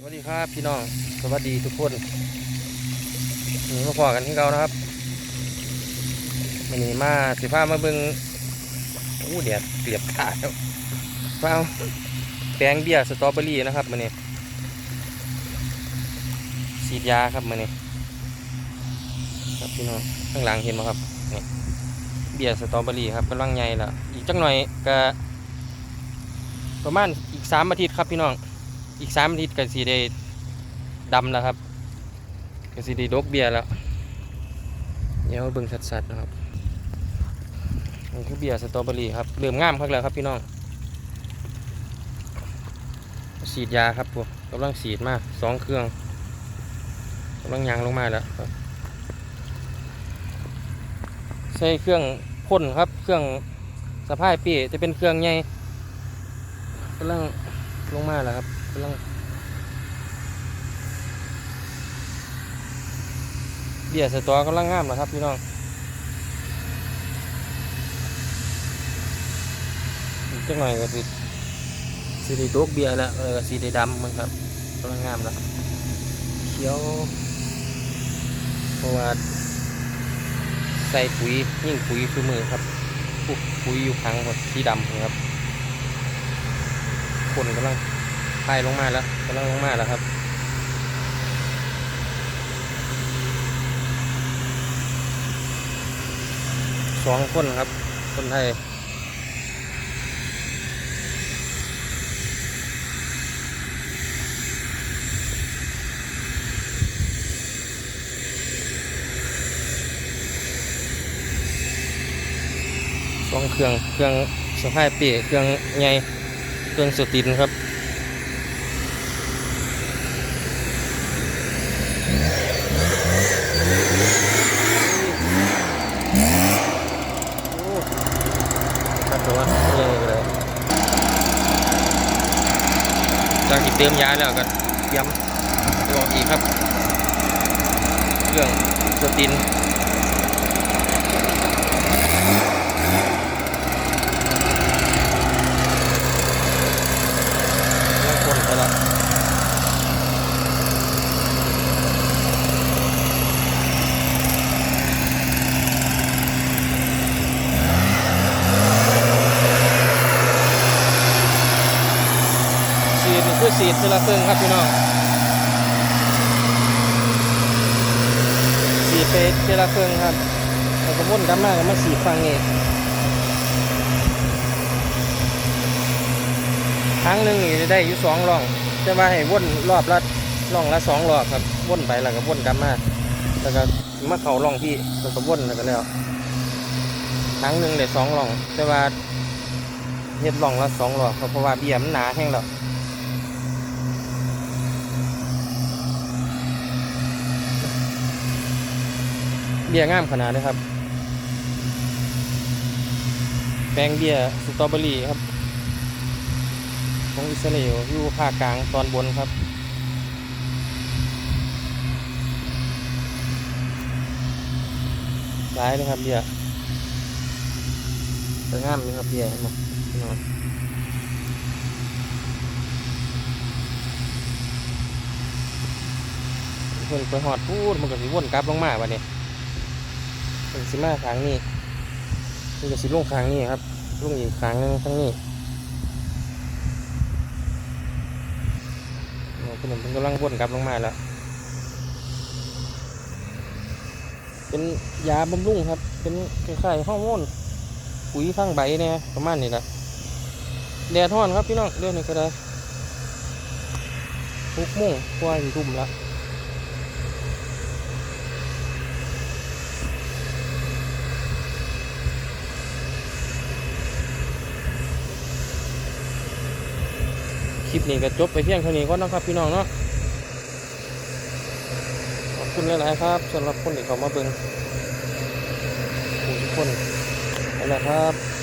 สวัสดีครับพี่น้อง สวัสดีทุกคนนี่มาพอกันที่เรานะครับวันนี้มาสิพามาเบิ่งโอ้แดดเกลียบขาดแล้วเปล่าแปลงเบียร์สตรอเบอรี่นะครับมันนี้ฉีดยาครับมันนี้ครับพี่น้องข้างหลังเห็นไหมครับนี่เบียร์สตรอเบอรี่ครับกำลังใหญ่แล้วอีกจักหน่อยก็ประมาณอีกสามอาทิตย์ครับพี่น้อง อีกสามอาทิตย์ก็สีได้ดำแล้วครับก็สีได้ดกเบียร์แล้วเดี๋ยวเบิ่งสัดๆนะครับนี่คือเบียร์สตรอเบอรี่ครับเริ่มงามครับแล้วครับพี่น้องฉีดยาครับพวกกำลังฉีดมากสองเครื่องกำลังยางลงมาแล้วครับใช้เครื่องพ่นครับ เครื่องสะพายปีจะเป็นเครื่องใหญ่กำลังลงมาแล้วครับ กำลังเบียร์สตอกำลังงามนะครับพี่น้องอีกจังหน่อยก็สิสีได้ดกเบียร์แล้วแล้วก็สีด้ดำมันครับกำลังงามแล้วเขียวเพราะว่าใส่ปุ๋ยยิ่งปุ๋ยคือมือครับปุ๋ยอยู่ครั้งหมดสีดำครับคนกำลัง ไล่ลงมาแล้วกำลังลงมาแล้วครับสองคนครับ คนไทยสองเครื่องเครื่องสะพายเปีเครื่องใหญ่เครื่องสตินครับ โอ้ครับผมว่าเรื่องเลย จากที่เติมยาแล้วก็ย้ำตัวอีกครับเรื่องสตินเรื่องคนไปแล้วสีดนี่ คือสีดทีละครึ่งครับพี่น้องสีดไปทีละครึ่งครับแล้วก็วนกลับมากมาสีฟังนี่ครั้งหนึ่งนี่จะได้อยู่สองร่องจะว่าให้วนรอบละร่องละสองรอบครับวนไปแล้วก็วนกลับมาแล้วก็มาเข่าร่องที่แล้วก็วนแล้วก็แล้วครั้งหนึ่งได้สองร่อง แต่ว่าเฮ็ดร่องละสองรอบครับเพราะว่าเบียมันหนาแห้งแล้ว เบียร์งามขนาดเลยครับ แปลงเบียร์สตรอเบอรี่ครับ ของอิสราเอลอยู่ภาคกลางตอนบนครับร้ายเลยครับเบียร์แต่งามเลยครับเบียร์เห็นไหมพี่น้องเพิ่นไปหอดพูดมันก็สิวนกลับลงมาวันนี้ เป็นสิมาครั้งนี้นี่ก็สิลงครั้งนี้ครับลงอีกครั้งนึงครั้งนี้โอ้ขนมเป็นกำลังวนกลับลงมาแล้ว เป็นยาบำรุงครับ เป็นคล้ายๆฮอร์โมนปุ๋ยข้างใบเนี่ยประมาณนี้แหละแดดร้อนครับพี่น้องเรื่องนี้ก็ได้ทุกโมงกว่าสี่ทุ่มแล้ว คลิปนี้ก็จบไปเพียงเท่านี้ก็นะครับพี่น้องเนาะขอบคุณหลายๆครับสำหรับคนที่เขามาเบิ่งทุกคนไปแล้วครับ